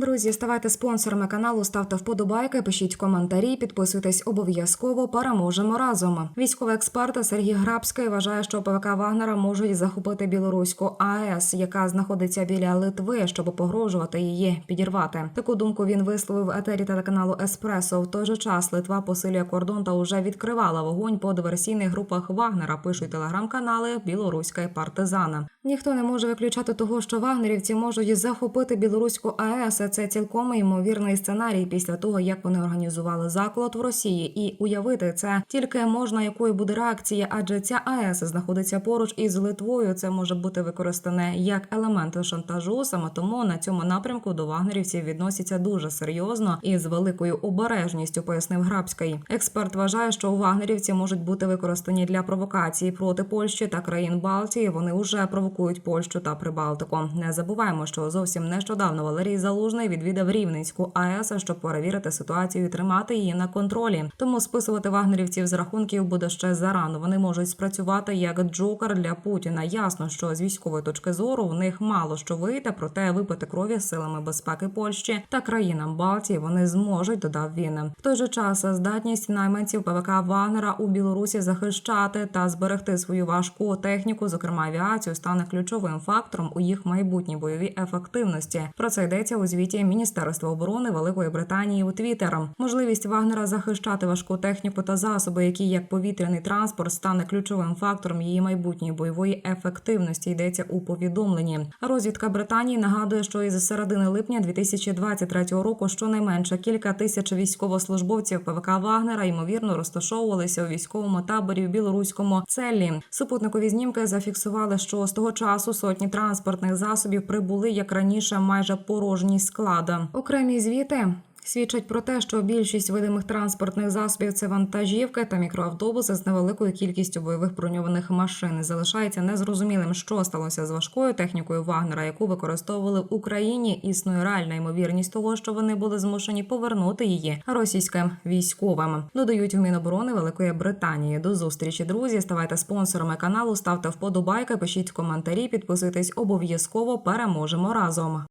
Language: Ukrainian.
Друзі, ставайте спонсорами каналу, ставте вподобайки, пишіть коментарі, підписуйтесь обов'язково. Переможемо разом. Військовий експерт Сергій Грабський вважає, що ПВК Вагнера можуть захопити білоруську АЕС, яка знаходиться біля Литви, щоб погрожувати її підірвати. Таку думку він висловив етері телеканалу Еспресо. В той же час Литва посилює кордон та уже відкривала вогонь по диверсійних групах Вагнера. Пишуть телеграм-канали Білоруська партизана. Ніхто не може виключати того, що вагнерівці можуть захопити білоруську АЕС. Це цілком ймовірний сценарій після того, як вони організували заклад в Росії, і уявити це тільки можна, якою буде реакція, адже ця АЕС знаходиться поруч із Литвою. Це може бути використане як елемент шантажу. Саме тому на цьому напрямку до вагнерівців відносяться дуже серйозно і з великою обережністю, пояснив Грабський. Експерт вважає, що вагнерівці можуть бути використані для провокації проти Польщі та країн Балтії. Вони вже провокують Польщу та Прибалтику. Не забуваємо, що зовсім нещодавно Валерій Залужний відвідав Рівненську АЕС, щоб перевірити ситуацію і тримати її на контролі. Тому списувати вагнерівців з рахунків буде ще зарано. Вони можуть спрацювати як джокер для Путіна. Ясно, що з військової точки зору в них мало що вийде, проте випити крові силами безпеки Польщі та країнам Балтії вони зможуть. Додав він. В той же час здатність найманців ПВК Вагнера у Білорусі захищати та зберегти свою важку техніку, зокрема авіацію, стане ключовим фактором у їх майбутній бойовій ефективності. Про це йдеться у звіті Міністерства оборони Великої Британії у Твіттер. Можливість Вагнера захищати важку техніку та засоби, які як повітряний транспорт, стане ключовим фактором її майбутньої бойової ефективності. Йдеться у повідомленні. Розвідка Британії нагадує, що із середини липня 2023 року щонайменше кілька тисяч військовослужбовців ПВК Вагнера ймовірно розташовувалися у військовому таборі в білоруському целі. Супутникові знімки зафіксували, що з того часу сотні транспортних засобів прибули як раніше майже порожні склади. Окремі звіти. Свідчать про те, що більшість видимих транспортних засобів це вантажівки та мікроавтобуси з невеликою кількістю бойових броньованих машин. Залишається незрозумілим, що сталося з важкою технікою Вагнера, яку використовували в Україні. Існує реальна ймовірність того, що вони були змушені повернути її російським військовим. Додають в Міноборони Великої Британії. До зустрічі, друзі. Ставайте спонсорами каналу, ставте вподобайки, пишіть коментарі, підписуйтесь обов'язково. Переможемо разом.